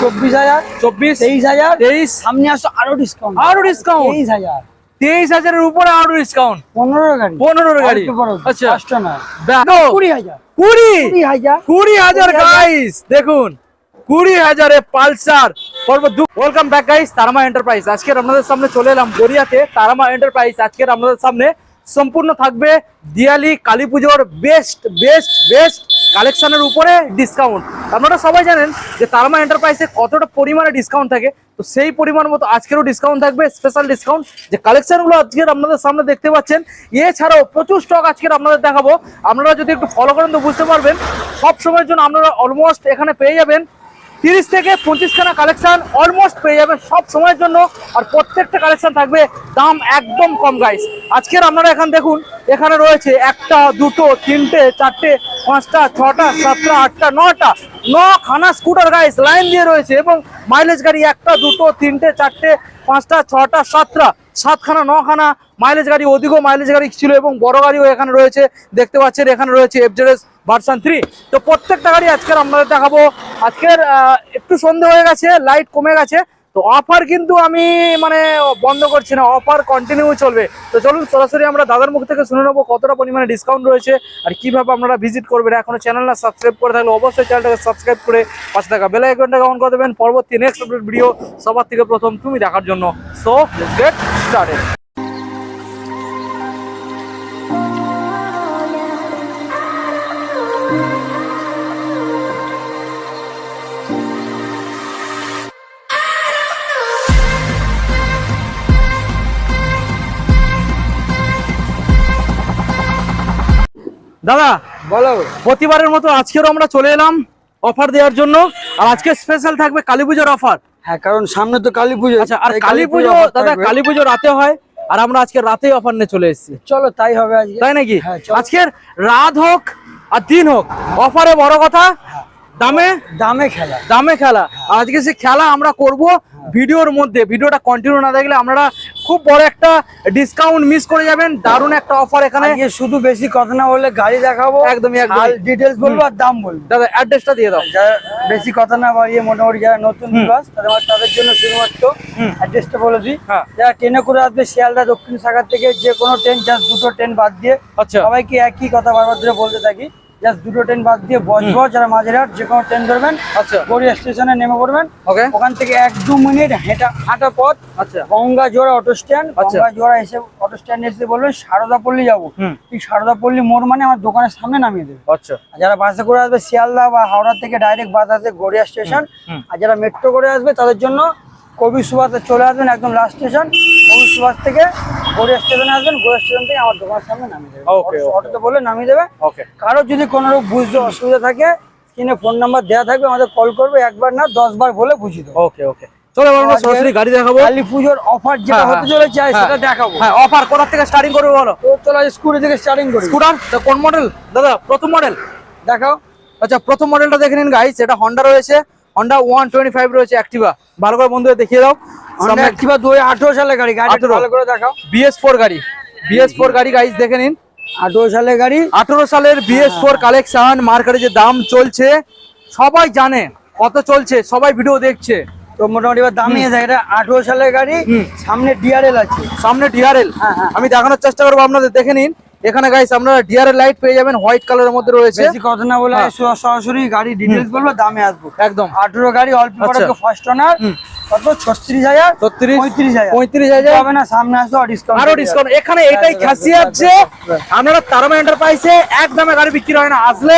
চব্বিশ হাজার চব্বিশ তেইশ হাজার তেইশ। সামনে আসো আরও ডিসকাউন্ট আরও discount? তেইশ হাজার। তেইশ হাজারের উপরে আরও ডিসকাউন্ট পনেরো গাড়ি। পনেরোর গাড়ি। আচ্ছা। কুড়ি হাজার। কুড়ি। হাজার। কুড়ি হাজার কুড়ি হাজার। গাইস দেখুন কুড়ি হাজারে Pulsar welcome back guys Tarama enterprise আজকের আপনাদের সামনে চলে এলাম গড়িয়াতে। তারামা এন্টারপ্রাইজ আজকের আপনাদের সামনে। সম্পূর্ণ থাকবে দিয়ালি কালী পুজোর বেস্ট বেস্ট বেস্ট কালেকশনের উপরে ডিসকাউন্ট আপনারা সবাই জানেন যে তারমা এন্টারপ্রাইজে কতটা পরিমাণে ডিসকাউন্ট থাকে। তো সেই পরিমাণ মতো আজকেরও ডিসকাউন্ট থাকবে স্পেশাল ডিসকাউন্ট যে কালেকশনগুলো আজকের আপনাদের সামনে দেখতে পাচ্ছেন, এছাড়াও প্রচুর স্টক আজকের আপনাদের দেখাবো। আপনারা যদি একটু ফলো করেন তো বুঝতে পারবেন সব সময়ের জন্য আপনারা অলমোস্ট এখানে পেয়ে যাবেন তিরিশ থেকে পঁচিশখানা কালেকশন অলমোস্ট পেয়ে যাবেন সব সময়ের জন্য। আর প্রত্যেকটা কালেকশন থাকবে দাম একদম কম গাইস আজকের আপনারা এখানে দেখুন, এখানে রয়েছে একটা, দুটো, তিনটে, চারটে, পাঁচটা, ছটা, সাতটা, আটটা, নটা, নখানা স্কুটার গাইস লাইন দিয়ে রয়েছে এবং মাইলেজ গাড়ি একটা, দুটো, তিনটে, চারটে, পাঁচটা, ছটা, সাতটা, সাতখানা, নখানা মাইলেজ গাড়ি অধিকও মাইলেজ গাড়ি ছিল এবং বড় গাড়িও এখানে রয়েছে। দেখতে পাচ্ছেন, এখানে রয়েছে এফজেডএস ভার্সন থ্রি তো প্রত্যেকটা গাড়ি আজকের আপনাদের দেখাবো। আজকের একটু সন্ধে হয়ে গেছে লাইট কমে গেছে। তো অফার কিন্তু আমি মানে বন্ধ করছি না। অফার কন্টিনিউ চলবে। তো চলুন, সরাসরি আমরা দাদার মুখ থেকে শুনে নেব কতটা পরিমাণে ডিসকাউন্ট রয়েছে আর কীভাবে আপনারা ভিজিট করবেন। এখনও চ্যানেল না সাবস্ক্রাইব করে থাকলে অবশ্যই চ্যানেলটাকে সাবস্ক্রাইব করে পাশে থাকা বেল আইকনটাকে অন করে দেবেন। পরবর্তী নেক্সট ভিডিও সবার থেকে প্রথম তুমি দেখার জন্য। সো গেট স্টার্টেড দাদা বলো। প্রতিবারের মতো আজকেরও আমরা চলে এলাম অফার দেওয়ার জন্য। আর আজকে স্পেশাল থাকবে কালী পুজোর অফার হ্যাঁ কারণ সামনে তো কালী পুজো। আচ্ছা আর কালী পুজো দাদা। কালী পুজো রাতে হয় আর আমরা আজকে রাতেই অফার নিয়ে চলে এসেছি। চলো তাই হবে আজকে। তাই নাকি? হ্যাঁ, আজকের রাত হোক আর দিন হোক অফারে বড় কথা দামে দামে খেলা। দামে খেলা। আজকে সে খেলা আমরা করব ভিডিওর মধ্যে ভিডিওটা কন্টিনিউ না দেখলে আপনারা খুব বড় একটা ডিসকাউন্ট মিস করে যাবেন দারুণ একটা অফার এখানে। শুধু বেশি কথা না বললে গাড়ি দেখাবো। একদমই, একদমই। ডিটেলস বলব আর দাম বলব। দাদা অ্যাড্রেসটা দিয়ে দাও। যারা বেশি কথা না বাড়িয়ে মোটামুটি যারা নতুন বিবাস তাদের তাদের জন্য শুধুমাত্র। অ্যাড্রেসটা বলে দিই। হ্যাঁ। যারা ট্রেনে করে আসবে শিয়ালদা দক্ষিণ শাখার থেকে যে কোনো ট্রেন জাস্ট দুটো ট্রেন বাদ দিয়ে আচ্ছা। সবাইকে একই কথা বারবার ধরে বলতে থাকি। জাস্ট দুটো ট্রেন বাদ দিয়ে বজবজ মাঝেরহাট যে কোনো ট্রেন ধরবেন আচ্ছা। গড়িয়া স্টেশনে নেমে পড়বেন। ওকে ওখান থেকে এক দু মিনিট হেঁটা হাঁটা পথ। আচ্ছা। গঙ্গা জোড়া অটো স্ট্যান্ড। গঙ্গা জোড়া এসে অটো স্ট্যান্ড এসে বলবেন সারদাপল্লী যাব। হুম। ঠিক মোড় মানে আমার দোকানের সামনে নামিয়ে দেবে। আচ্ছা। যারা বাসে করে আসবে শিয়ালদা বা হাওড়া থেকে ডাইরেক্ট বাস আছে গড়িয়া স্টেশন আর যারা মেট্রো করে আসবে তাদের জন্য কবি সুভাষে চলে আসবেন একদম লাস্ট স্টেশন সুভাষ থেকে গড়িয়া স্টেশনে আসবেন গড়িয়া স্টেশন থেকে আমার দোকানের সামনে নামিয়ে দেবে. অটোতে বলে নামিয়ে দেবে। ওকে কারও যদি কোনো বুঝতে অসুবিধা থাকে স্ক্রিনে ফোন নাম্বার দেওয়া থাকবে আমাদের কল করবে একবার না দশ বার বলে বুঝিয়ে দেবো। ওকে ওকে চলো এবার আমরা সরাসরি গাড়ি দেখাবো। কালী পুজোর অফার যেটা হ্যাঁ, হতে হ্যাঁ, চলেছে হ্যাঁ। সেটা দেখাবো। হ্যাঁ অফার কোথা থেকে স্টার্টিং করবে বলো? তো চলো স্কুটি থেকে স্টার্টিং করি। স্কুটার তো কোন মডেল দাদা প্রথম মডেল দেখাও। আচ্ছা প্রথম মডেলটা দেখে নিন গাইস এটা হন্ডা রয়েছে। হন্ডা ওয়ান টোয়েন্টি ফাইভ রয়েছে অ্যাক্টিভা ভালো করে বন্ধুদের দেখিয়ে দাও। হন্ডা অ্যাক্টিভা দু আঠারো সালের গাড়ি। গাড়ি ভালো করে দেখাও। বিএস ফোর গাড়ি। বিএস ফোর গাড়ি গাইস দেখে নিন। আঠারো সালের গাড়ি। আঠেরো সালের বিএস ফোর কালেকশন মার্কেটে যে দাম চলছে সবাই জানে কত চলছে সবাই ভিডিও দেখছে। তো মোটামুটি এবার দামি আছে এটা আঠারো সালের গাড়ি। সামনে ডিআরএল আছে। সামনে ডিআরএল হ্যাঁ, হ্যাঁ। আমি দেখানোর চেষ্টা করব আপনাদের দেখে নিন। এখানে গাইস আপনারা ডিআরএল লাইট পেয়ে যাবেন হোয়াইট কালারের মধ্যে রয়েছে। বেশি কথা না বলে হ্যাঁ। সরাসরি গাড়ি ডিটেইলস বলব দামে আসব। একদম। আঠারো গাড়ি অল্প আচ্ছা। First owner. কত হবে না সামনে আসো ডিসকাউন্ট আরও ডিসকাউন্ট এখানে এটাই খাসিয়াত যে আপনারা তারামা এন্টারপ্রাইজে এক দামে গাড়ি বিক্রি হয় না আসলে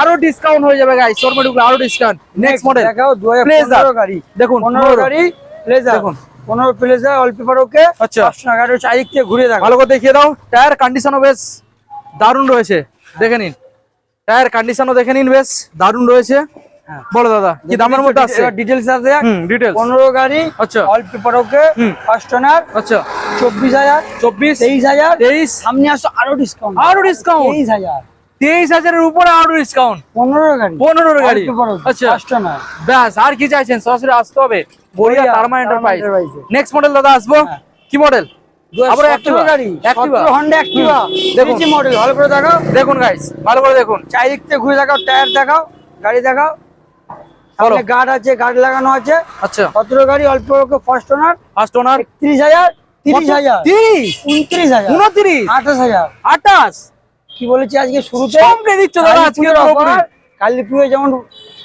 আরও ডিসকাউন্ট হয়ে যাবে গাইস শোরুমে ঢুকলে আরও ডিসকাউন্ট নেক্সট মডেল দেখাও গাড়ি। দেখুন, পনেরো 15 গাড়ি প্লেজার দেখুন। পনেরো প্লেজার অল্প ওকে। আচ্ছা। গাড়ি চারিদিক থেকে ঘুরে দেখো ভালো করে দেখিয়ে দাও। টায়ার কন্ডিশনও বেশ দারুণ রয়েছে। দেখে নিন। টায়ার কন্ডিশনও দেখে নিন বেশ দারুণ রয়েছে। হ্যাঁ। বলো দাদা কি দামের মধ্যে আছে? ডিটেলস আছে। ডিটেলস পনেরো গাড়ি আচ্ছা। All paper okay first owner আচ্ছা। চব্বিশ হাজার চব্বিশ তেইশ হাজার তেইশ। সামনে আসো আরও ডিসকাউন্ট আরও ডিসকাউন্ট তেইশ হাজার। তেইশ হাজারের উপরে আরও ডিসকাউন্ট পনেরো গাড়ি। পনেরোর গাড়ি। আচ্ছা। ব্যাস আর কি চাইছেন? সরাসরি আসতে হবে। Garia Tarama enterprise next model দাদা আসব? হ্যাঁ। কি মডেল আবার সতেরো গাড়ি। Activa? হন্ডা অ্যাক্টিভা দেখুন। মডেল ভালো করে দেখাও। দেখুন গাইস ভালো করে দেখুন। চারিদিক থেকে ঘুরে দেখাও টায়ার দেখাও গাড়ি দেখাও। সামনে গার্ড আছে গার্ড লাগানো আছে। আচ্ছা। সতেরো গাড়ি অল্প অল্প ফার্স্ট ওনার ফার্স্ট ওনার একত্রিশ হাজার তিরিশ হাজার। তিরিশ? উনত্রিশ হাজার। উনত্রিশ? আঠাশ হাজার। আঠাশ? কি বলেছি আজকে শুরুতে? দিচ্ছ দাদা আজকে কালী পুজো যেমন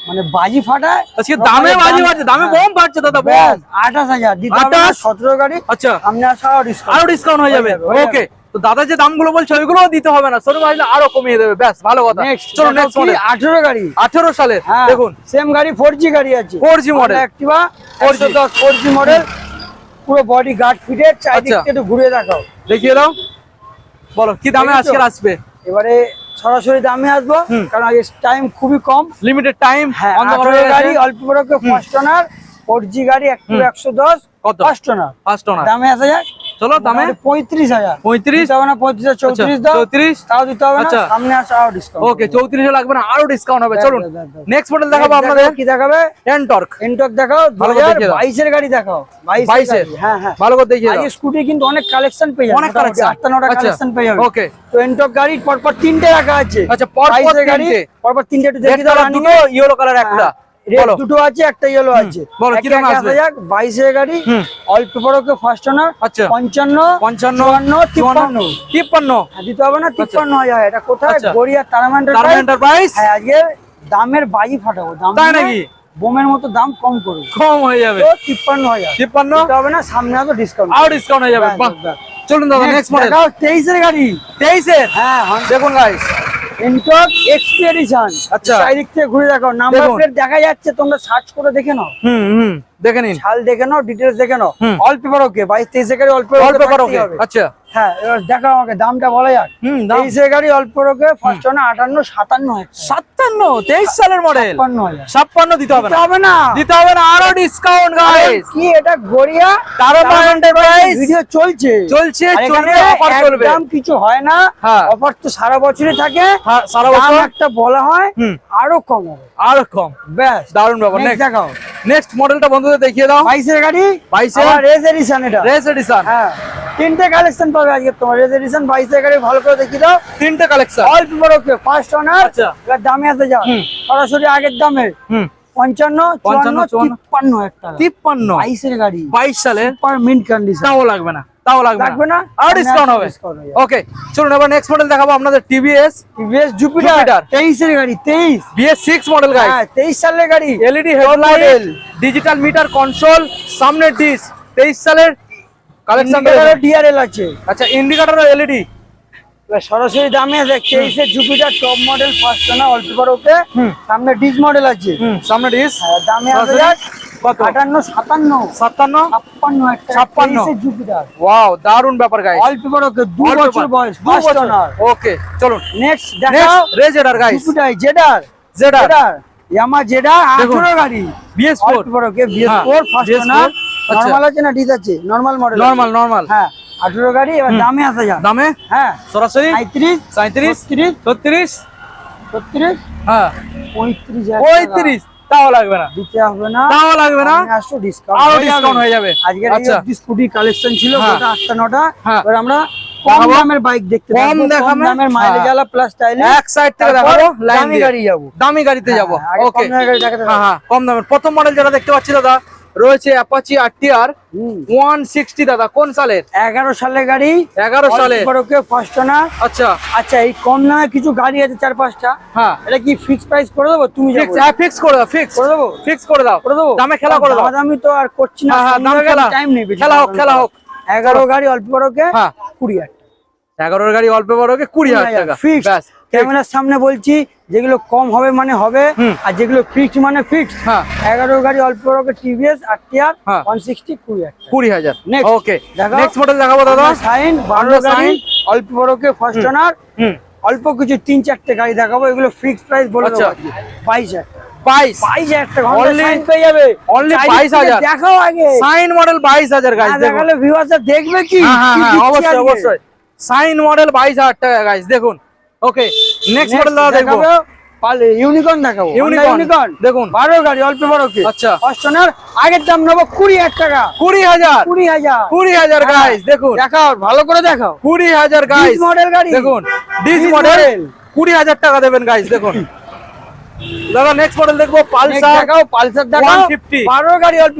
মানে বাজি ফাটায় আজকে দামে বাজি বাজছে দামে বোম বাজছে দাদা বোম ব্যাস, আঠাশ হাজার দিতে হবে না, আঠাশ? সতেরো গাড়ি আচ্ছা। সামনে আসা ডিসকাউন্ট আরও ডিসকাউন্ট হয়ে যাবে। ওকে তো দাদা যে দামগুলো বলছে ওইগুলোও দিতে হবে না। শোরুম আসলে আরও কমিয়ে দেবে। ব্যাস ভালো কথা। চলো নেক্সট মডেল আঠেরো গাড়ি। আঠেরো সালে হ্যাঁ দেখুন। সেম গাড়ি ফোর জি গাড়ি আছে। 4G model। Activa 4G four দশ ফোর জি মডেল পুরো বডি গার্ড ফিটেড চারিদিক। একটু ঘুরে দেখাও। দেখিয়ে দাও। বলো কি দামে? আজকে আসবে? এবারে সরাসরি দামে আসব কারণ আগে টাইম খুবই কম। লিমিটেড টাইম হ্যাঁ গাড়ি অল্প বড় ফার্স্ট ওনার ফোর জি গাড়ি একটু একশো দশ? ফার্স্ট ওনার ফার্স্ট ওনার দামে আসা যাক। চলো দামে পঁয়ত্রিশ হাজার। পঁয়ত্রিশ? হবে না পঁয়ত্রিশ চৌত্রিশ চৌত্রিশ? তাও দিতে হবে আচ্ছা। সামনে আসা আরও ডিসকাউন্ট ওকে চৌত্রিশে লাগবে না আরও ডিসকাউন্ট হবে। চলুন ব্যাস, ব্যাস, ব্যাস। নেক্সট মডেল দেখাবো আপনাদের। কি দেখাবে? এনটর্ক এনটক দেখাও ভালো করে হাজার দেখিয়ে দাও। বাইশের গাড়ি দেখাও। বাইশের বাইশের? হ্যাঁ হ্যাঁ। ভালো করে দেখিয়ে আজকে স্কুটি কিন্তু অনেক কালেকশন পেয়ে যাবে অনেক মোটামুটি আটটা নটা আচ্ছা, কালেকশন পেয়ে যাবে। okay। তো এনটক গাড়ি পরপর তিনটে রাখা আছে। আচ্ছা, পরপর গাড়ি। পরপর তিনটে একটু দেখিয়ে দাও কালার। ইয়েলো একটা। রেড দুটো আছে একটা ইয়েলো আছে। বলো, আসবে? গাড়ি অল্প বড়কে ফার্স্ট ওনার আচ্ছা। হ্যাঁ, দিতে হবে না তিপ্পান্ন হাজার এটা কোথায়? আচ্ছা। গড়িয়া তারামান্ডার এন্টারপ্রাইজ হ্যাঁ আজকে দামের বাজি ফাটাবো। দাম তাই নাকি? বোমের মতো দাম কম করব। কম হয়ে যাবে। তো তিপ্পান্ন হাজার তিপ্পান্ন? দিতে হবে না সামনে আসো ডিসকাউন্ট আরও ডিসকাউন্ট হয়ে যাবে। চলুন দাদা নেক্সট মডেল তেইশের গাড়ি। তেইশের? হ্যাঁ দেখুন গাইস এনটক আচ্ছা। চারিদিক থেকে ঘুরে দেখো নাম্বার প্লেট দেখা যাচ্ছে তোমরা সার্চ করে দেখে নাও। হুম হুম দেখে নিন। দেখে নাও ডিটেলস দেখে নাও। অল্প পেপার ওকে বাইশ তেইশের গাড়ি অল্প অল্প করো থাকতেই হবে। আচ্ছা। হ্যাঁ এবার দেখো আমাকে দামটা বলা যাক। হুম দাম। তেইশের গাড়ি ফার্স্ট না আটান্ন সাতান্ন হাজার সাতান্ন তেইশ সালের মডেল ছাপ্পান্ন হাজার। ছাপ্পান্ন দিতে হবে দিতে না হবে না। দিতে হবে না আরও ডিসকাউন্ট গাইস কি এটা গড়িয়া তারমা এন্টারপ্রাইজ ভিডিও চলছে। চলছে অফার চলবে। কিছু হয় না। হ্যাঁ। অফার তো সারা বছরই থাকে। হ্যাঁ, সারা বছর। একটা বলা হয় আরও কম হবে। আরও কম। ব্যাস। দারুণ ব্যাপার। নেক্সট দেখাও। নেক্সট মডেলটা বন্ধুদের দেখিয়ে দাও। বাইশের গাড়ি? 22 এর? রেস এডিশন এটা। রেস এডিশন হ্যাঁ। তিনটে কালেকশন পাবে আজকে তোমার। রেস এডিশন গাড়ি ভালো করে দেখিয়ে দাও। তিনটে কালেকশন অল্প বড় ফার্স্ট ওনার আচ্ছা। এবার দামে আসে যাও। সরাসরি আগের দামে। হুম। পঞ্চান্ন চুয়ান্ন 55, তিপ্পান্ন একটা। তিপ্পান্ন। বাইশের গাড়ি। বাইশ মিন্ট কন্ডিশন তাও লাগবে না তাও লাগবে লাগবে না? আরও ডিসকাউন্ট হবে। ওকে চলুন এবার নেক্সট মডেল দেখাবো আপনাদের টিভিএস টিভিএস জুপিটার গাড়ি বিএস মডেল গাইস হ্যাঁ সালের গাড়ি। LED headlight digital meter console সামনের ডিস তেইশ সালের কালেকশন ডিআরএল আছে। আচ্ছা ইন্ডিকেটর এলইডি এবার সরাসরি দামে আছে তেইশের জুপিটার টপ মডেল ফার্স্ট না অল্প বড় ওকে সামনে ডিস মডেল আছে। সামনে ডিস হ্যাঁ, দামে আছে সরাসরি যাক কত? আটান্ন সাতান্ন। সাতান্ন? ছাপ্পান্ন একটা 56 তেইশের জুপিটার ওয়াও দারুণ ব্যাপার গাইস অল্প ওকে দু বছর বয়স ফার্স্ট ওকে চলুন। নেক্সট দেখাও next RayZR guys Jupiter ZR Yamaha. গাড়ি। ওকে ফার্স্ট BS4 ওনার। নর্মাল আছে না ডিস আছে? নর্মাল মডেল নরমাল নরমাল হ্যাঁ। আঠেরো গাড়ি এবার দামে আসা যাক। দামে? হ্যাঁ। সরাসরি? সাঁত্রিশ সাঁত্রিশ তিরিশ ছত্রিশ? ছত্রিশ? হ্যাঁ। পঁয়ত্রিশ হাজার পঁয়ত্রিশ? তাও লাগবে না। দিতে হবে না। তাও লাগবে না? সামনে আসো ডিসকাউন্ট আরও ডিসকাউন্ট হয়ে যাবে। আজকের আচ্ছা। এই স্কুটি কালেকশন ছিল হ্যাঁ। গোটা হ্যাঁ। এবার আমরা কম দামের বাইক দেখতে কম থাকব, দামের মাইলেজ হ্যাঁ। আলা প্লাস স্টাইল এক সাইড থেকে দেখাবো দামি গাড়ি যাব। দামি গাড়িতে যাব। ওকে কম দামের প্রথম মডেল যেটা দেখতে পাচ্ছি দাদা রয়েছে Apache RTR hmm. One sixty দাদা কোন সালের? এগারো সালের গাড়ি। এগারো সালে ওকে ফার্স্ট না। আচ্ছা। আচ্ছা এই কম দামে কিছু গাড়ি আছে চার পাঁচটা। হ্যাঁ। এটা কি ফিক্স প্রাইস করে দেবো? তুমি যা ফিক্স হ্যাঁ ফিক্স করে দাও ফিক্স করে দেবো? ফিক্স করে দাও। করে দেবো? দামে খেলা করে দাও। আমি তো আর করছি না। হ্যাঁ, হ্যাঁ, দাম খেলা। টাইম নেই খেলা হোক, খেলা হোক। এগারো গাড়ি অল্প বড়কে হ্যাঁ। কুড়ি হাজার এগারোর গাড়ি অল্প বড় হোক কুড়ি হাজার। টাকা। ফিক্স ক্যামেরার সামনে বলছি যেগুলো কম হবে মানে হবে আর যেগুলো ফিক্সড মানে ফিক্সড হ্যাঁ। এগারো গাড়ি অল্প বড়কে টিভিএস আর টিআর। ওয়ান সিক্সটি কুড়ি হাজার। কুড়ি হাজার। ওকে। নেক্সট মডেল দেখাবো দাদা। সাইন বারো গাড়ি অল্প বড়কে ফার্স্ট ওনার অল্প কিছু তিন চারটে গাড়ি দেখাবো এগুলো ফিক্স প্রাইস বলে। দেবো। বাইশ হাজার বাইশ বাইশ হাজার টাকা Only- Honda Shine পেয়ে যাবে। only চারিদিক 22,000 দেখাও আগে। সাইন মডেল বাইশ হাজার গাইস দেখালে ভিউয়ার্সরা দেখবে কি? কি অবশ্যই অবশ্যই। সাইন মডেল বাইশ হাজার টাকা গাইস দেখুন। ওকে নেক্সট মডেল দেখব। পালে ইউনিকর্ন দেখাবো। ইউনিকর্ন দেখুন। বারো গাড়ি অল্প বড় কি? আচ্ছা। অস্টনার আগের দাম নেব কুড়ি হাজার টাকা। কুড়ি হাজার। কুড়ি হাজার। কুড়ি হাজার গাইস দেখুন। দেখাও ভালো করে দেখাও। কুড়ি হাজার গাইস মডেল গাড়ি। দেখুন। This model. কুড়ি হাজার টাকা দেবেন গাইস দেখুন। দাদা নেক্সট মডেল দেখব পালসার দেখাও পালসার দেখাও। 12 গাড়ি অল্প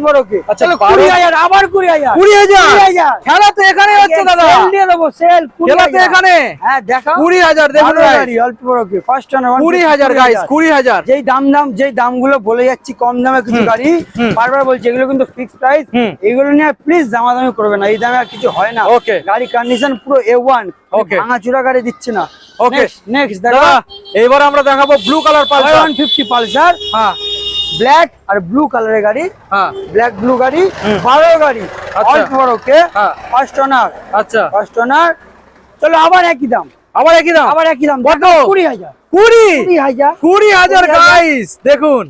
আচ্ছা 20000 আবার 20000 20000 খেলা তো এখানে হচ্ছে দাদা। সেল দিয়ে দেবো সেল খেলা তো এখানে? হ্যাঁ দেখাও। 20000 গাড়ি অল্প বড় ফার্স্ট 20000 গাইস 20000 যেই দাম দাম যেই দামগুলো বলে যাচ্ছি কম দামে কিছু গাড়ি বারবার বলছি এগুলো কিন্তু ফিক্স প্রাইস এগুলো নিয়ে প্লিজ দামাদামি করবে না এই দামে আর কিছু হয় না। ওকে গাড়ি কন্ডিশন পুরো এ1 গাড়ি দিচ্ছে না। ওকে নেক্সট এবার আমরা দেখাবো blue colour Pulsar. 150 Pulsar. Black আর ব্লু কালারের গাড়ি। ব্ল্যাক ব্লু গাড়ি ফার্স্ট আচ্ছা।, হ্যাঁ। আচ্ছা। চলো আবার একই দাম। আবার একই দাম? আবার একই দাম। কত? 20000 কুড়ি হাজার। গাইস দেখুন।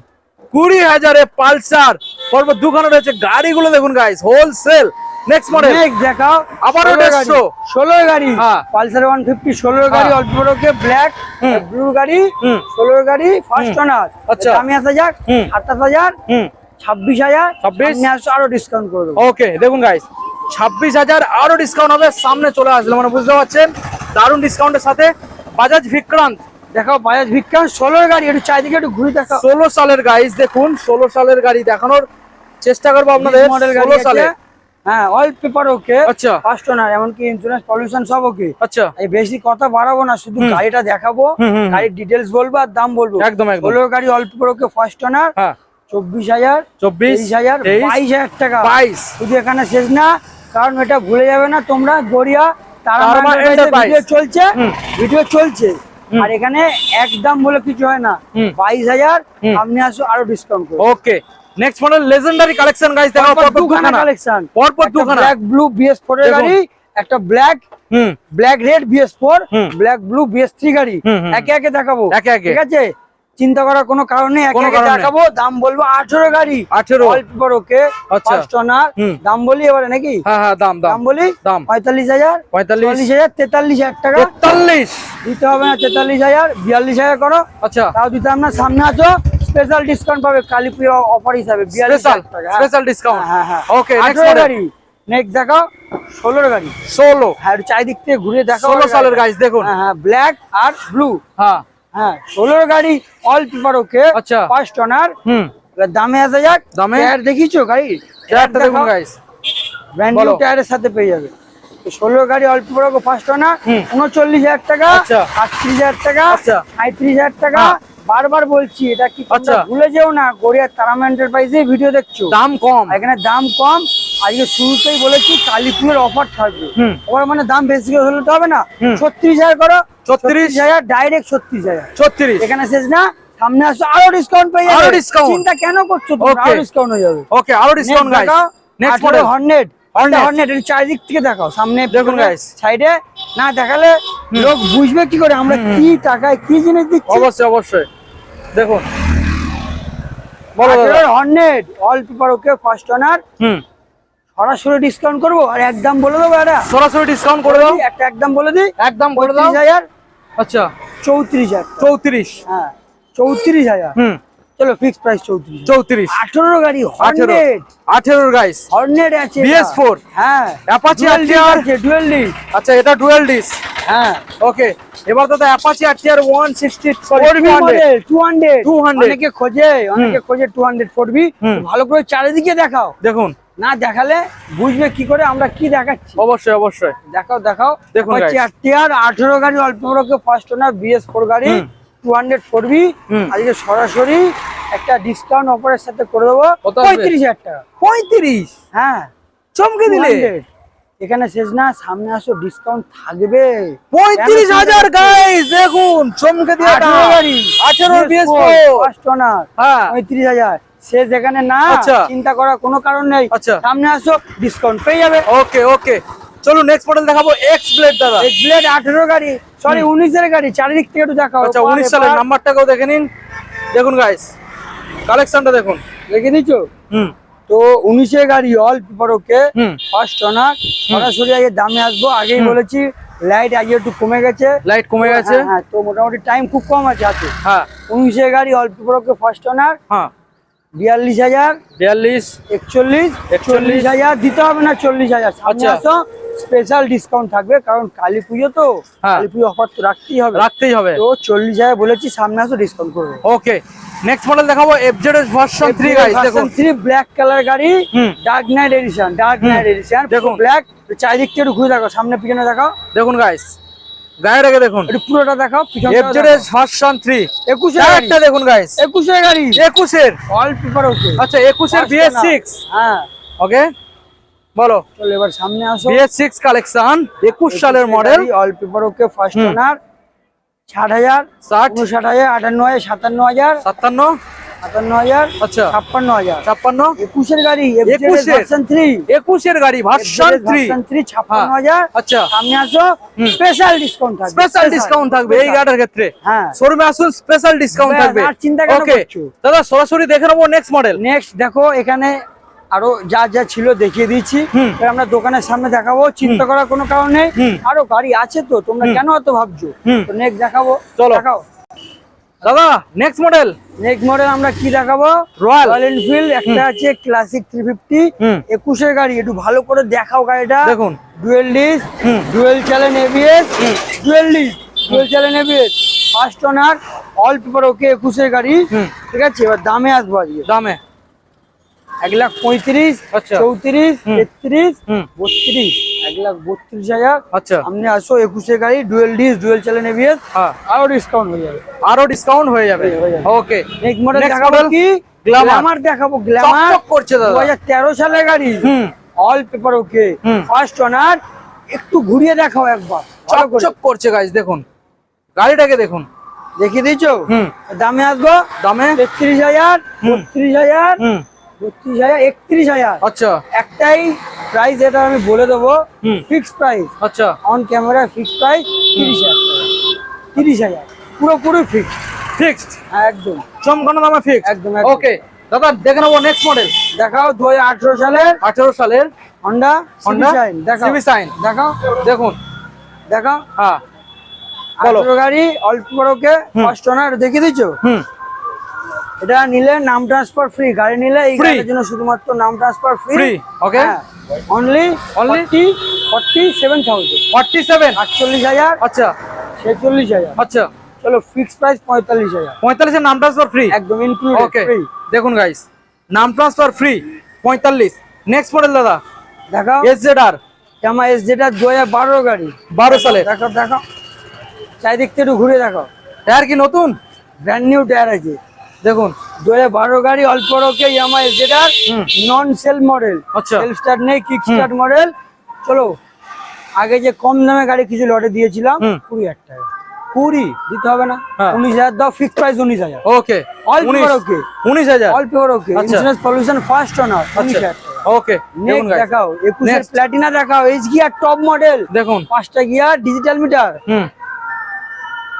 কুড়ি হাজারে পালসার। পরপর দোকানে রয়েছে গাড়িগুলো দেখুন guys wholesale next model next দেখাও। আবারও 16 গাড়ি। 150 ষোলো গাড়ি। হ্যাঁ। পালসার ওয়ান ফিফটি ষোলো গাড়ি হ্যাঁ। অল্প বড় কে ব্ল্যাক ব্লু গাড়ি হুম। ষোলো গাড়ি ফার্স্ট ওনার আচ্ছা। দামি আসা যাক হুম। আঠাশ হাজার হুম। ছাব্বিশ হাজার। 26? সামনে আরও ডিসকাউন্ট করে দেবো। ওকে দেখুন গাইস ছাব্বিশ হাজার আরও ডিসকাউন্ট হবে। সামনে চলে আসলে মানে বুঝতে পারছেন? দারুণ ডিসকাউন্টের সাথে। বাজাজ বিক্রান্ত দেখাও বাজাজ ভিক্কান ষোলোর গাড়ি। একটু চারিদিকে একটু ঘুরে দেখাও। ষোলো সালের গাইস দেখুন ষোলো সালের গাড়ি দেখানোর চেষ্টা করব আপনাদের। মডেল গাড়ি ষোলো আছে। সালে হ্যাঁ অল পেপার ওকে আচ্ছা। ফার্স্ট ওনার এমনকি ইন্স্যুরেন্স পলিউশন সব ওকে। আচ্ছা। এই বেশি কথা বাড়াবো না শুধু। গাড়িটা দেখাবো। গাড়ির ডিটেলস বলব আর দাম বলব। একদম, একদম। গাড়ি পেপার ওকে ফার্স্ট ওনার হ্যাঁ। চব্বিশ হাজার চব্বিশ হাজার বাইশ হাজার টাকা। বাইশ। শুধু এখানে শেষ না কারণ এটা ভুলে যাবে না তোমরা গড়িয়া ভিডিও চলছে ভিডিও চলছে। আর এখানে একদম বলে কিছু হয় না। বাইশ হাজার। আপনি আসো আরও discount okay next model legendary collection guys দেখাবো পরপর দুখানা কালেকশন পরপর দুখানা। ব্ল্যাক ব্লু বিএস এর গাড়ি একটা black hmm. Black red BS four black blue BS three গাড়ি। হুম, হুম, একে একে দেখাবো। একে একে। ঠিক আছে? চিন্তা করার কোনো কারণ নেই একে দেখাবো। দাম বলব আঠেরো গাড়ি। 18 অল্প বড় ওকে আচ্ছা। দাম বলি এবারে নাকি? হ্যাঁ হ্যাঁ দাম দাম। বলি? দাম। পঁয়তাল্লিশ হাজার। পঁয়তাল্লিশ। হাজার তেতাল্লিশ হাজার টাকা। তেতাল্লিশ। দিতে হবে না তেতাল্লিশ হাজার বিয়াল্লিশ হাজার করো। আচ্ছা। তাও দিতে না সামনে আছো স্পেশাল ডিসকাউন্ট পাবে কালী পুজো অফার হিসাবে স্পেশাল হ্যাঁ। স্পেশাল ডিসকাউন্ট হ্যাঁ হ্যাঁ ওকে নেক্সট গাড়ি। নেক্সট দেখাও ষোলোর গাড়ি। ষোলো। হ্যাঁ চারিদিক থেকে ঘুরে দেখাও ষোলো সালের গাইস দেখুন। হ্যাঁ হ্যাঁ ব্ল্যাক আর ব্লু হ্যাঁ। হ্যাঁ ষোলোর গাড়ি অল পেপার ওকে আচ্ছা। First owner hmm. দামে আসা যাক। দামে? টায়ার দেখিছো গাড়ি? টায়ারটা দেখুন গাইস ব্র্যান্ড নিউ টায়ারের সাথে পেয়ে যাবে। ষোলো গাড়ি অল্প বড় ফার্স্ট ওনার উনচল্লিশ হাজার টাকা আচ্ছা। আটত্রিশ হাজার টাকা আচ্ছা। সাঁত্রিশ হাজার টাকা হ্যাঁ। বারবার বলছি এটা কি আচ্ছা। ভুলে যেও না গড়িয়ার তারামা এন্টারপ্রাইজে ভিডিও দেখছ? দাম কম। এখানে দাম কম আজকে শুরুতেই বলেছি কালীপুরের অফার থাকবে। ওর মানে দাম বেশি হলে তো হবে না। ছত্রিশ হাজার করো 36 হাজার ডাইরেক্ট ছত্রিশ হাজার। ছত্রিশ? এখানে শেষ না সামনে আসো আরও ডিসকাউন্ট পেয়ে যাবে। আরও discount? চিন্তা কেন করছ আরও ডিসকাউন্ট হয়ে যাবে। ওকে আরও discount guys next model Hornet. Hornet এর চারিদিক থেকে দেখাও। সামনে দেখুন guys। সাইডে না দেখালে লোক বুঝবে কি করে আমরা কি টাকায় কি জিনিস দিচ্ছি? অবশ্যই অবশ্যই। দেখুন। দাদা। All paper okay first owner hmm. সরাসরি ডিসকাউন্ট করব আর একদম বলে দেবো এটা সরাসরি ডিসকাউন্ট করে দাও। একটা একদম বলে দিই। একদম করে দাও। হাজার। আচ্ছা। চৌত্রিশ হাজার। চৌত্রিশ। হ্যাঁ চৌত্রিশ হাজার। হুম। চলো ফিক্স প্রাইস চৌত্রিশ। চৌত্রিশ। আঠেরো গাড়ি আঠেরো। হর্নেট আঠেরোর গাইস হর্নেট আছে BS4 হ্যাঁ। RTR আছে ডুয়েল ডিস্ক আচ্ছা এটা ডুয়েল ডিস হ্যাঁ। ওকে এবার দাদা Apache RTR 160 sorry 4V model 200 200 অনেকে খোঁজে অনেকে খোঁজে 200 4V হুম। ভালো করে চারিদিকে দেখাও। দেখুন। না দেখালে বুঝবে কি করে আমরা কি দেখাচ্ছি। অবশ্যই অবশ্যই। দেখাও দেখাও। দেখুন। চারটিয়ার আঠেরো গাড়ি অল্প বড়কে ফার্স্ট ওনার ফোর গাড়ি। Two hundred hmm. আজকে সরাসরি একটা ডিসকাউন্ট অফারের সাথে করে দেবো। পঁয়ত্রিশ হাজার টাকা। 35 হ্যাঁ। চমকে দিলে। এখানে শেষ না সামনে আসো ডিসকাউন্ট থাকবে। 35000 গাইস দেখুন চমকে দিয়ে আঠেরো গাড়ি। 18 বিএস ফার্স্ট ওনার হ্যাঁ। পঁয়ত্রিশ হাজার। সে যেখানে না আচ্ছা। চিন্তা করার কোনো কারণ নেই। আচ্ছা। সামনে আসো ডিসকাউন্ট পেয়ে যাবে। ওকে ওকে চলো নেক্সট মডেল দেখাবো এক্স ব্লেড দাদা। ব্লেড আঠেরো গাড়ি সরি উনিশের গাড়ি চারিদিক থেকে একটু দেখাও। আচ্ছা 19 সালের। নাম্বারটাকেও দেখে নিন। দেখুন গাইস কালেকশনটা দেখুন। দেখে দিচ্ছো হুম। তো উনিশের গাড়ি all paper okay first owner সরাসরি আগে দামে আসব। আগেই বলেছি লাইট আগে একটু কমে গেছে। লাইট কমে গেছে। হ্যাঁ, হ্যাঁ তো মোটামুটি টাইম খুব কম আছে হাতে হ্যাঁ। উনিশের গাড়ি all paper okay first owner হ্যাঁ। বিয়াল্লিশ হাজার। 42 একচল্লিশ। একচল্লিশ। হাজার। দিতে হবে না চল্লিশ হাজার। সামনে আচ্ছা। আসো। স্পেশাল ডিসকাউন্ট থাকবে কারণ কালী পুজো তো হ্যাঁ। কালী পুজো অফার তো রাখতেই হবে। রাখতেই হবে। তো চল্লিশ হাজার বলেছি সামনে আসো ডিসকাউন্ট করব। ওকে নেক্সট মডেল দেখাবো এফজেডএস ভার্সন 3 গাইস দেখুন। থ্রি ব্ল্যাক কালার গাড়ি dark knight edition dark knight edition দেখুন। ব্ল্যাক চারিদিক থেকে একটু ঘুরে দেখো সামনে পিছনে দেখাও। দেখুন গাইস গায়ে রেখে দেখুন। একটু পুরোটা দেখাও এফজেডএস ভার্সন 3 একুশে একটা দেখুন গাইস একুশে গাড়ি। 21 এর অল পেপার ওকে আচ্ছা 21 এর BS6 হ্যাঁ। ওকে বলো। এবার সামনে আসো। BS6 কালেকশন 21 সালের model all paper okay first owner ষাট হাজার 60 উনষাট হাজার আটান্ন হাজার সাতান্ন হাজার 57 সাতান্ন হাজার আচ্ছা। ছাপ্পান্ন হাজার। 56 একুশের গাড়ি 21 এর। ভার্সন থ্রি 21 এর গাড়ি ভার্সন 3 থ্রি ছাপ্পান্ন হ্যাঁ। আচ্ছা। সামনে আসো স্পেশাল ডিসকাউন্ট থাকবে। স্পেশাল ডিসকাউন্ট থাকবে এই গাড়ির ক্ষেত্রে। হ্যাঁ। শোরুমে আসুন স্পেশাল ডিসকাউন্ট থাকবে। আর চিন্তা কেন করছ? দাদা সরাসরি দেখে নেব নেক্সট মডেল নেক্সট দেখো এখানে আরও যা যা ছিল দেখিয়ে দিচ্ছি আমরা দোকানের সামনে দেখাবো চিন্তা করার কোনো কারণ নেই। আরও গাড়ি আছে তো তোমরা কেন এত ভাবছ। তো নেক্সট দেখাবো চলো। দেখাও। দাদা নেক্সট মডেল নেক্সট মডেল আমরা কি দেখাবো? রয়্যাল এনফিল্ড একটা আছে ক্লাসিক থ্রি ফিফটি। একুশের গাড়ি একটু ভালো করে দেখাও গাড়িটা। দেখুন। Dual disc. ডুয়েল চ্যালেন এবিএস ডুয়েল ডিস ডুয়েল চ্যালেন ABS first owner all paper ওকে একুশের গাড়ি। ঠিক আছে এবার দামে আসব আজকে। দামে। এক লাখ পঁয়ত্রিশ আচ্ছা। চৌত্রিশ তেত্রিশ বত্রিশ। এক লাখ বত্রিশ হাজার। আচ্ছা। আপনি আসো একুশের গাড়ি ডুয়েল ডিস ডুয়েল চ্যালেন এবিএস। হ্যাঁ। আরও ডিসকাউন্ট হয়ে যাবে। আরও ডিসকাউন্ট হয়ে যাবে। ওকে নেক্সট মডেল দেখাবো কি? গ্ল্যামার দেখাবো। গ্ল্যামার করছে দাদা। হাজার তেরো সালের গাড়ি। হুম। All paper okay. First owner একটু ঘুরিয়ে দেখাও একবার। চকচক করছে গাইস দেখুন। গাড়িটাকে দেখুন। দেখিয়ে দিয়েছ? দামে আসব? দামে? তেত্রিশ হাজার বত্রিশ হাজার বত্রিশ হাজার একত্রিশ হাজার। আচ্ছা। একটাই প্রাইস এটা আমি বলে দেবো হুম। ফিক্স প্রাইস আচ্ছা। অন ক্যামেরা ফিক্স প্রাইস তিরিশ হাজার তিরিশ হাজার। পুরোপুরি ফিক্স ফিক্সড একদম। চমকানো দামে ফিক্স একদম। ওকে দাদা দেখে নেব নেক্সট মডেল দেখাও দু হাজার আঠেরো সালের আঠেরো সালের। হন্ডা হন্ডা দেখাও। সাইন দেখাও। দেখুন। দেখাও। হ্যাঁ। বলো। গাড়ি অল্প বড়কে ফার্স্ট ওনার দেখিয়ে দিচ্ছো? হুম। এটা নিলে নাম ট্রান্সফার ফ্রি গাড়ি নিলে এই গাড়ির জন্য শুধুমাত্র নাম transfer free okay. Only? Only forty seven thousand forty seven আটচল্লিশ হাজার। আচ্ছা। ছেচল্লিশ হাজার। আচ্ছা। চলো ফিক্স প্রাইস পঁয়তাল্লিশ হাজার। পঁয়তাল্লিশের নাম ট্রান্সফার ফ্রি একদম ইনক্লুড ওকে দেখুন গাইস নাম ট্রান্সফার ফ্রি পঁয়তাল্লিশ। নেক্সট মডেল দাদা দেখাও। এস জেড আর জামা এস যেটা দু হাজার বারো গাড়ি। বারো সালে। দেখাও দেখাও। চারিদিক থেকে একটু ঘুরে দেখো টায়ার কি নতুন? ব্র্যান্ড নিউ টায়ার আছে। দেখুন দু হাজার বারো গাড়ি অল্প রোকে ইয়ামা এস যেটা নন সেল মডেল আচ্ছা। সেলফ স্টার্ট নেই কিক স্টার্ট মডেল চলো আগে যে কম দামে গাড়ি কিছু লটে দিয়েছিলাম কুড়ি হাজার টাকা। কুড়ি দিতে হবে না। হ্যাঁ। উনিশ হাজার দাও ফিক্স প্রাইস উনিশ হাজার। ওকে। অল্প ওকে উনিশ হাজার। অল্প ওকে আচ্ছা। ইন্স্যুরেন্স পলিউশন ফার্স্ট ওনার উনিশ আচ্ছা হাজার ওকে। দেখুন নেক্সট দেখাও। একুশের। প্ল্যাটিনা দেখাও। এইচ গিয়ার টপ মডেল দেখুন। পাঁচটা গিয়ার ডিজিটাল মিটার হুম।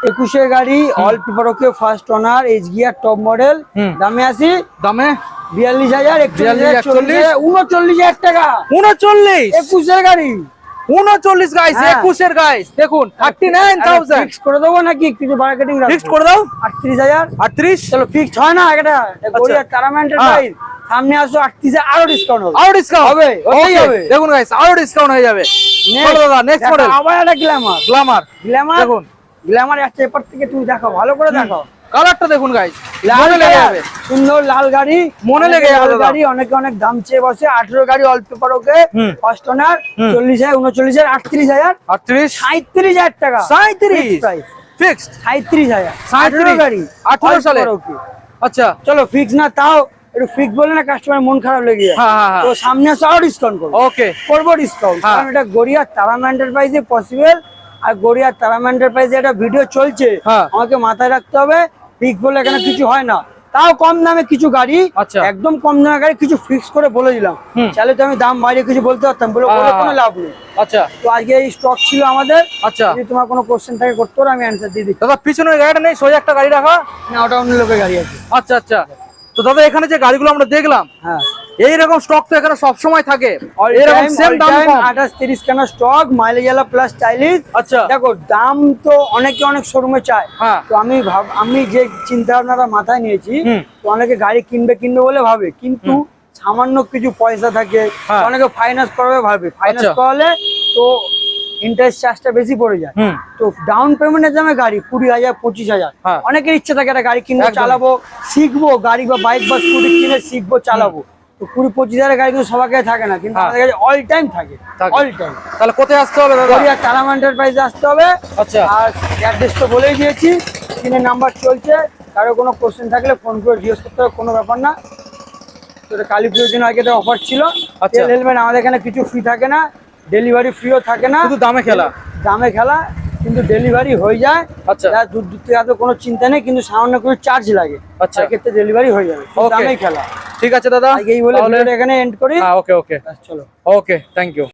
একুশের গাড়ি all paper okay first owner H gear top model দামে আসি দামে? বিয়াল্লিশ হাজার একচল্লিশ হাজার 42, চল্লিশ হাজার, উনচল্লিশ হাজার টাকা। উনচল্লিশ? একুশের গাড়ি। উনচল্লিশ গাইস হ্যাঁ। একুশের গাইস দেখুন থার্টি নাইন থাউজেন্ড করে দেবো নাকি? কিছু মার্কেটিং ফিক্সড করে দাও। আটত্রিশ হাজার। আটত্রিশ? চলো ফিক্স হয় না এটা গড়িয়া হ্যাঁ। প্রাইস সামনে আসো আটত্রিশ আরও ডিসকাউন্ট হবে। আরও ডিসকাউন্ট হবে, ওটাই হবে। দেখুন গাইস আরও ডিসকাউন্ট হয়ে যাবে। দাদা নেক্সট মডেল আবার একটা গ্ল্যামার দেখুন। গ্ল্যামার একটা এপার থেকে তুমি দেখো ভালো করে দেখো। কালারটা দেখুন গাইস লাল লেগে যাবে। সুন্দর লাল গাড়ি মনে লেগে লাল গাড়ি অনেকে অনেক দাম চেয়ে বসে। আঠেরো গাড়ি অল্প হুম। ফার্স্ট ওনার চল্লিশ হাজার উনচল্লিশ হাজার আটত্রিশ হাজার আটত্রিশ। সাঁত্রিশ হাজার টাকা। সাঁত্রিশ ফিক্সড সাঁত্রিশ হাজার। আঠেরো গাড়ি। 18 অল্প সালে? আচ্ছা। চলো ফিক্স না তাও একটু ফিক্স বলে না কাস্টমার মন খারাপ লেগে যায়। হ্যাঁ হ্যাঁ হ্যাঁ। তো সামনে আসো আরও ডিসকাউন্ট করব। ওকে করব ডিসকাউন্ট। কারণ এটা গড়িয়া তারাম এন্টারপ্রাইজে পসিবল আর গড়িয়া তারাম এন্টারপ্রাইজে একটা ভিডিও চলছে। হ্যাঁ। আমাকে মাথায় রাখতে হবে ফিক্স বলে এখানে কিছু হয় না। তাও কম দামে কিছু গাড়ি আচ্ছা। একদম কম দামে গাড়ি কিছু ফিক্স করে বলে দিলাম। চাইলে তো আমি দাম বাইরে কিছু বলতে পারতাম বলে বলে কোনো হ্যাঁ। লাভ নেই। আচ্ছা। তো আজকে এই স্টক ছিল আমাদের। আচ্ছা। যদি তোমার কোনো কোশ্চেন থাকে করতে পারো আমি অ্যান্সার দিয়ে দিচ্ছি। দাদা পিছনের গাড়িটা নেই সোজা একটা গাড়ি রাখা? না ওটা অন্য লোকের গাড়ি আছে। আচ্ছা আচ্ছা। তো দাদা এখানে যে গাড়িগুলো আমরা দেখলাম হ্যাঁ। এইরকম স্টক তো এখানে সব সময় থাকে এরকম সেম দাম কেন স্টক মাইলেজ এলা প্লাস স্টাইলিশ আচ্ছা। দেখো দাম তো অনেকে অনেক শোরুমে চায়। হ্যাঁ। তো আমি ভাব আমি যে চিন্তা ভাবনাটা মাথায় নিয়েছি তো অনেকে গাড়ি কিনবে কিনবে বলে ভাবে। কিন্তু সামান্য কিছু পয়সা থাকে হ্যাঁ। অনেকে ফাইন্যান্স করবে ভাবে। ফাইন্যান্স আচ্ছা। করালে তো ইন্টারেস্ট চার্জটা বেশি পড়ে যায়। তো ডাউন পেমেন্টের দামে গাড়ি কুড়ি হাজার পঁচিশ হাজার। হ্যাঁ। অনেকের ইচ্ছা থাকে একটা গাড়ি কিনবো চালাবো শিখব গাড়ি বা বাইক বা স্কুটি কিনে শিখব চালাবো। তো কুড়ি পঁচিশ হাজার গাড়ি কিন্তু সবার কাছে থাকে না কিন্তু হ্যাঁ। আমাদের কাছে অল টাইম থাকে। অল টাইম তাহলে কোথায় আসতে হবে দাদা? তারাম এন্টারপ্রাইজে আসতে হবে। আচ্ছা। আর অ্যাড্রেস তো বলেই দিয়েছি স্ক্রিনের নাম্বার চলছে কারও কোনো কোশ্চেন থাকলে ফোন করে জিজ্ঞেস করতে হবে কোনো ব্যাপার না। তো কালী পুজোর জন্য আগে অফার ছিল। আচ্ছা। তেল হেলমেট আমাদের এখানে কিছু ফ্রি থাকে না ডেলিভারি ফ্রিও থাকে না। শুধু দামে খেলা? দামে খেলা। কিন্তু ডেলিভারি হয়ে যায়। আচ্ছা। যার দূর দূর থেকে কোনো চিন্তা নেই কিন্তু সামান্য কিছু চার্জ লাগে। আচ্ছা। ক্ষেত্রে ডেলিভারি হয়ে যাবে. দামেই খেলা। ঠিক আছে দাদা এই বলে এখানে এন্ড করি। হ্যাঁ ওকে ওকে চলো। Okay thank you